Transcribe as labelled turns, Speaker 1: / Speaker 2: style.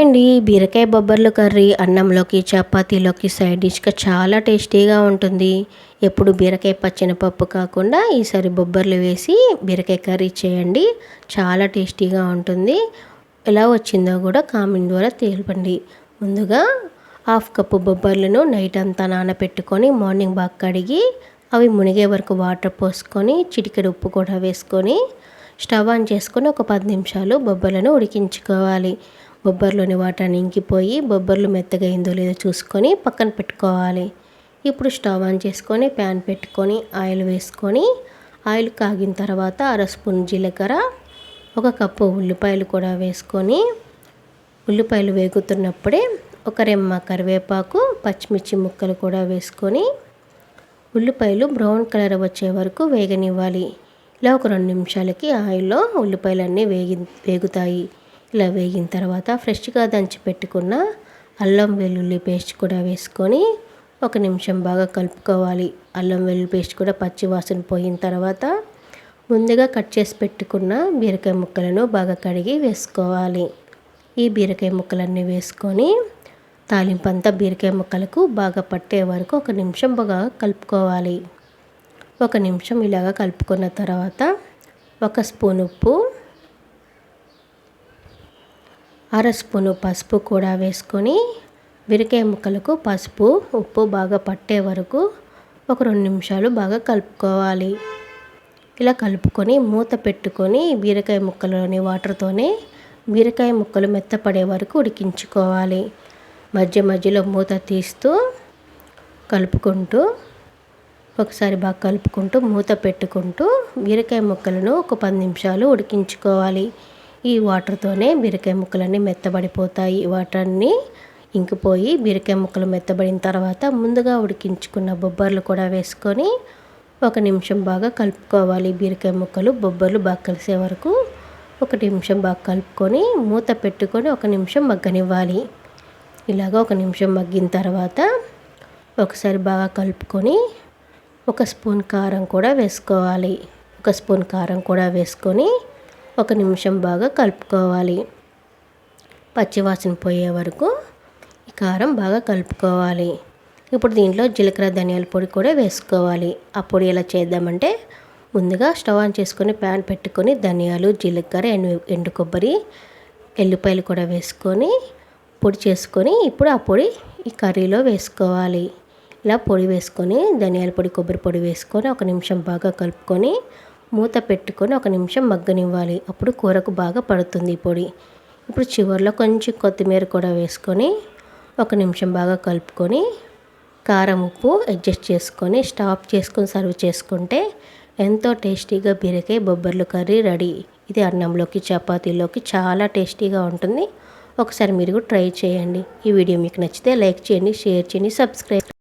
Speaker 1: Hi అండి. బీరకాయ బొబ్బర్లు కర్రీ అన్నంలోకి చపాతీలోకి సైడ్ డిష్గా చాలా టేస్టీగా ఉంటుంది. ఎప్పుడు బీరకాయ పచ్చిన పప్పు కాకుండా ఈసారి బొబ్బర్లు వేసి బీరకాయ కర్రీ చేయండి. చాలా టేస్టీగా ఉంటుంది. ఎలా వచ్చిందో కూడా కామెంట్ ద్వారా తెలపండి. ముందుగా హాఫ్ కప్పు బొబ్బర్లను నైట్ అంతా నానబెట్టుకొని మార్నింగ్ బాగా కడిగి అవి మునిగే వరకు వాటర్ పోసుకొని చిటికెడు ఉప్పు కూడా వేసుకొని స్టవ్ ఆన్ చేసుకొని ఒక పది నిమిషాలు బొబ్బర్లను ఉడికించుకోవాలి. బొబ్బర్లోని వాటర్ ఇంకిపోయి బొబ్బర్లు మెత్తగా అయిందో లేదో చూసుకొని పక్కన పెట్టుకోవాలి. ఇప్పుడు స్టవ్ ఆన్ చేసుకొని ప్యాన్ పెట్టుకొని ఆయిల్ వేసుకొని ఆయిల్ కాగిన తర్వాత అర స్పూన్ జీలకర్ర ఒక కప్పు ఉల్లిపాయలు కూడా వేసుకొని ఉల్లిపాయలు వేగుతున్నప్పుడే ఒక రెమ్మ కరివేపాకు పచ్చిమిర్చి ముక్కలు కూడా వేసుకొని ఉల్లిపాయలు బ్రౌన్ కలర్ వచ్చే వరకు వేగనివ్వాలి. ఇలా ఒక రెండు నిమిషాలకి ఆయిల్లో ఉల్లిపాయలన్నీ వేగి వేగుతాయి. ఇలా వేగిన తర్వాత ఫ్రెష్గా దంచి పెట్టుకున్న అల్లం వెల్లుల్లి పేస్ట్ కూడా వేసుకొని ఒక నిమిషం బాగా కలుపుకోవాలి. అల్లం వెల్లుల్లి పేస్ట్ కూడా పచ్చి వాసన పోయిన తర్వాత ముందుగా కట్ చేసి పెట్టుకున్న బీరకాయ ముక్కలను బాగా కడిగి వేసుకోవాలి. ఈ బీరకాయ ముక్కలన్నీ వేసుకొని తాలింపంతా బీరకాయ ముక్కలకు బాగా పట్టే వరకు ఒక నిమిషం బాగా కలుపుకోవాలి. ఒక నిమిషం ఇలాగ కలుపుకున్న తర్వాత ఒక స్పూన్ ఉప్పు అర స్పూను పసుపు కూడా వేసుకొని బీరకాయ ముక్కలకు పసుపు ఉప్పు బాగా పట్టే వరకు ఒక రెండు నిమిషాలు బాగా కలుపుకోవాలి. ఇలా కలుపుకొని మూత పెట్టుకొని బీరకాయ ముక్కలోని వాటర్తోనే బీరకాయ ముక్కలు మెత్తపడే వరకు ఉడికించుకోవాలి. మధ్య మధ్యలో మూత తీస్తూ కలుపుకుంటూ ఒకసారి బాగా కలుపుకుంటూ మూత పెట్టుకుంటూ బీరకాయ ముక్కలను ఒక పది నిమిషాలు ఉడికించుకోవాలి. ఈ వాటర్తోనే బీరకాయ ముక్కలన్నీ మెత్తబడిపోతాయి. వాటర్ని ఇంకిపోయి బీరకాయ ముక్కలు మెత్తబడిన తర్వాత ముందుగా ఉడికించుకున్న బొబ్బర్లు కూడా వేసుకొని ఒక నిమిషం బాగా కలుపుకోవాలి. బీరకాయ ముక్కలు బొబ్బర్లు బాగా కలిసే వరకు ఒక నిమిషం బాగా కలుపుకొని మూత పెట్టుకొని ఒక నిమిషం మగ్గనివ్వాలి. ఇలాగ ఒక నిమిషం మగ్గిన తర్వాత ఒకసారి బాగా కలుపుకొని ఒక స్పూన్ కారం కూడా వేసుకోవాలి. ఒక స్పూన్ కారం కూడా వేసుకొని ఒక నిమిషం బాగా కలుపుకోవాలి. పచ్చివాసన పోయే వరకు ఈ కారం బాగా కలుపుకోవాలి. ఇప్పుడు దీంట్లో జీలకర్ర ధనియాల పొడి కూడా వేసుకోవాలి. ఆ పొడి ఎలా చేద్దామంటే ముందుగా స్టవ్ ఆన్ చేసుకొని ప్యాన్ పెట్టుకొని ధనియాలు జీలకర్ర ఎండు ఎండు కొబ్బరి ఎల్లిపాయలు కూడా వేసుకొని పొడి చేసుకొని ఇప్పుడు ఆ పొడి ఈ కర్రీలో వేసుకోవాలి. ఇలా పొడి వేసుకొని ధనియాల పొడి కొబ్బరి పొడి వేసుకొని ఒక నిమిషం బాగా కలుపుకొని మూత పెట్టుకొని ఒక నిమిషం మగ్గనివ్వాలి. అప్పుడు కూరకు బాగా పడుతుంది పొడి. ఇప్పుడు చివరిలో కొంచెం కొత్తిమీర కూడా వేసుకొని ఒక నిమిషం బాగా కలుపుకొని కారం ఉప్పు అడ్జస్ట్ చేసుకొని స్టాప్ చేసుకొని సర్వ్ చేసుకుంటే ఎంతో టేస్టీగా బీరకాయ బొబ్బర్లు కర్రీ రెడీ. ఇది అన్నంలోకి చపాతీలోకి చాలా టేస్టీగా ఉంటుంది. ఒకసారి మీరు ట్రై చేయండి. ఈ వీడియో మీకు నచ్చితే లైక్ చేయండి షేర్ చేయండి సబ్స్క్రైబ్